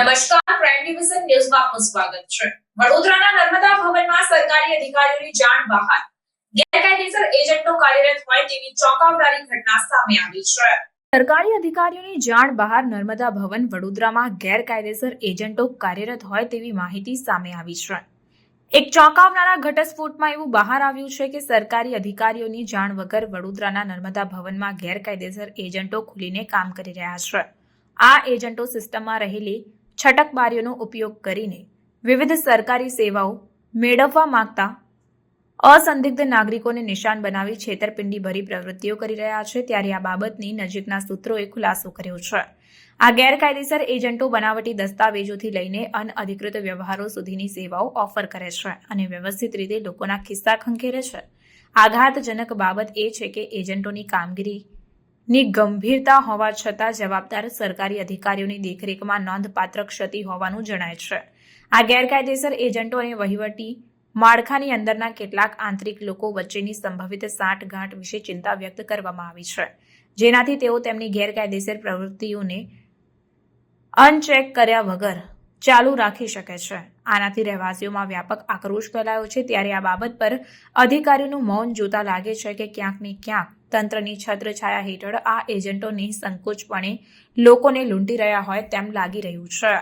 નમસ્કાર prime division ન્યૂઝમાં આપનું સ્વાગત છે. વડોદરાના નર્મદા ભવનમાં સરકારી અધિકારીઓની જાણ બહાર. ગેરકાયદેસર એજન્ટો કાર્યરત હોય તેવી ચોંકાવનારી ઘટના સામે આવી છે. સરકારી અધિકારીઓની જાણ બહાર નર્મદા ભવન વડોદરામાં ગેરકાયદેસર એજન્ટો કાર્યરત હોય તેવી માહિતી સામે આવી છે. એક ચોંકાવનારા ઘટસ્ફોટમાં એવું બહાર આવ્યું છે કે સરકારી અધિકારીઓની જાણ વગર વડોદરાના નર્મદા ભવનમાં ગેરકાયદેસર એજન્ટો ખુલીને કામ કરી રહ્યા છે. આ એજન્ટો સિસ્ટમમાં રહેલી છટકબારીઓનો ઉપયોગ કરીને વિવિધ સરકારી સેવાઓ મેળવવા માંગતા અસંદિગ્ધ નાગરિકોને નિશાન બનાવી છેતરપિંડી ભરી પ્રવૃત્તિઓ કરી રહ્યા છે. ત્યારે આ બાબતની નજીકના સૂત્રોએ ખુલાસો કર્યો છે. આ ગેરકાયદેસર એજન્ટો બનાવટી દસ્તાવેજોથી લઈને અનઅધિકૃત વ્યવહારો સુધીની સેવાઓ ઓફર કરે છે અને વ્યવસ્થિત રીતે લોકોના ખિસ્સા ખંખેરે છે. આઘાતજનક બાબત એ છે કે એજન્ટોની કામગીરીની ગંભીરતા હોવા છતાં જવાબદાર સરકારી અધિકારીઓની દેખરેખમાં નોંધપાત્ર ક્ષતિ હોવાનું જણાય છે. આ ગેરકાયદેસર એજન્ટો અને વહીવટી માળખાની અંદરના કેટલાક આંતરિક લોકો વચ્ચેની સંભવિત સાંઠગાંઠ વિશે ચિંતા વ્યક્ત કરવામાં આવી છે. જેનાથી તેઓ તેમની ગેરકાયદેસર પ્રવૃત્તિઓને અનચેક કર્યા વગર ચાલુ રાખી શકે છે. આનાથી રહેવાસીઓમાં વ્યાપક આક્રોશ ફેલાયો છે. ત્યારે આ બાબત પર અધિકારીઓનું મૌન જોતા લાગે છે કે ક્યાંક ને ક્યાંક તંત્રની છત્રછાયા હેઠળ આ એજન્ટોની સંકોચપણે લોકોને લૂંટી રહ્યા હોય તેમ લાગી રહ્યું છે.